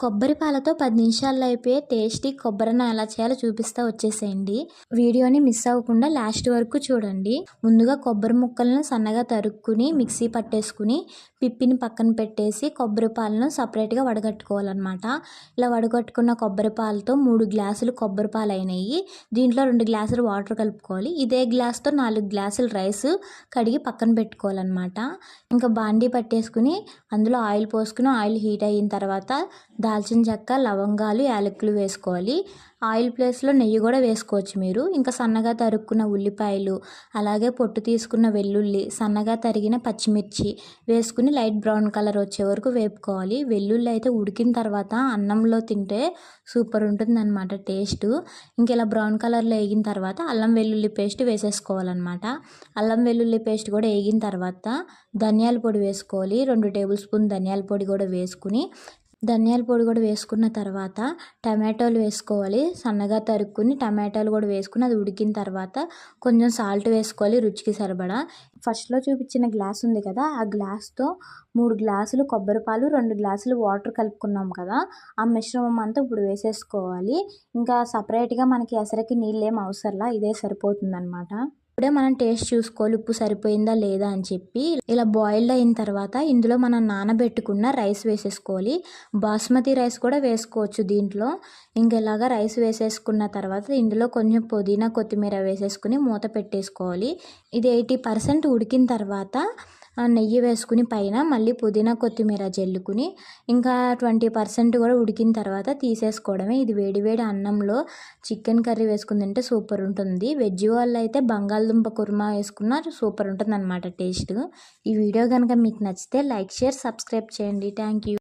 కొబ్బరి పాలతో పది నిమిషాల్లో అయిపోయే టేస్టీ కొబ్బరిని ఎలా చేయాలో చూపిస్తా వచ్చేసేయండి. వీడియోని మిస్ అవ్వకుండా లాస్ట్ వరకు చూడండి. ముందుగా కొబ్బరి ముక్కలను సన్నగా తరుక్కుని మిక్సీ పట్టేసుకుని పిప్పిని పక్కన పెట్టేసి కొబ్బరి పాలను సపరేట్గా వడగట్టుకోవాలన్నమాట. ఇలా వడగట్టుకున్న కొబ్బరి పాలతో మూడు గ్లాసులు కొబ్బరి పాలు అయినాయి. దీంట్లో రెండు గ్లాసులు వాటర్ కలుపుకోవాలి. ఇదే గ్లాస్తో నాలుగు గ్లాసులు రైస్ కడిగి పక్కన పెట్టుకోవాలన్నమాట. ఇంకా బాండీ పట్టేసుకుని అందులో ఆయిల్ పోసుకుని ఆయిల్ హీట్ అయిన తర్వాత దాల్చిన చెక్క లవంగాలు యాలకులు వేసుకోవాలి. ఆయిల్ ప్లేస్లో నెయ్యి కూడా వేసుకోవచ్చు మీరు. ఇంకా సన్నగా తరుక్కున్న ఉల్లిపాయలు అలాగే పొట్టు తీసుకున్న వెల్లుల్లి సన్నగా తరిగిన పచ్చిమిర్చి వేసుకుని లైట్ బ్రౌన్ కలర్ వచ్చే వరకు వేపుకోవాలి. వెల్లుల్లి అయితే ఉడికిన తర్వాత అన్నంలో తింటే సూపర్ ఉంటుందన్నమాట టేస్ట్. ఇంకా ఇలా బ్రౌన్ కలర్లో వేగిన తర్వాత అల్లం వెల్లుల్లి పేస్ట్ వేసేసుకోవాలన్నమాట. అల్లం వెల్లుల్లి పేస్ట్ కూడా వేగిన తర్వాత ధనియాల పొడి వేసుకోవాలి. రెండు టేబుల్ స్పూన్ ధనియాల పొడి కూడా వేసుకుని ధనియాల పొడి కూడా వేసుకున్న తర్వాత టమాటోలు వేసుకోవాలి. సన్నగా తరుక్కుని టమాటాలు కూడా వేసుకుని అది ఉడికిన తర్వాత కొంచెం సాల్ట్ వేసుకోవాలి రుచికి సరిపడా. ఫస్ట్లో చూపించిన గ్లాస్ ఉంది కదా ఆ గ్లాస్తో మూడు గ్లాసులు కొబ్బరి పాలు రెండు గ్లాసులు వాటర్ కలుపుకున్నాం కదా ఆ మిశ్రమం అంతా ఇప్పుడు వేసేసుకోవాలి. ఇంకా సపరేట్గా మనకి ఎసరికి నీళ్ళు ఏం అవసరంలా ఇదే సరిపోతుందన్నమాట. ఇప్పుడే మనం టేస్ట్ చూసుకోవాలి ఉప్పు సరిపోయిందా లేదా అని చెప్పి ఇలా బాయిల్డ్ అయిన తర్వాత ఇందులో మనం నానబెట్టుకున్న రైస్ వేసేసుకోవాలి. బాస్మతి రైస్ కూడా వేసుకోవచ్చు దీంట్లో. ఇంకెలాగా రైస్ వేసేసుకున్న తర్వాత ఇందులో కొంచెం పుదీనా కొత్తిమీర వేసేసుకుని మూత పెట్టేసుకోవాలి. ఇది ఎయిటీ పర్సెంట్ ఉడికిన తర్వాత నెయ్యి వేసుకుని పైన మళ్ళీ పుదీనా కొత్తిమీర జల్లుకుని ఇంకా ట్వంటీ పర్సెంట్ కూడా ఉడికిన తర్వాత తీసేసుకోవడమే. ఇది వేడివేడి అన్నంలో చికెన్ కర్రీ వేసుకుని తింటే సూపర్ ఉంటుంది. వెజ్ వాళ్ళు అయితే బంగాళదుంప కుర్మా వేసుకున్న సూపర్ ఉంటుంది అనమాట టేస్ట్. ఈ వీడియో కనుక మీకు నచ్చితే లైక్ షేర్ సబ్స్క్రైబ్ చేయండి. Thank you.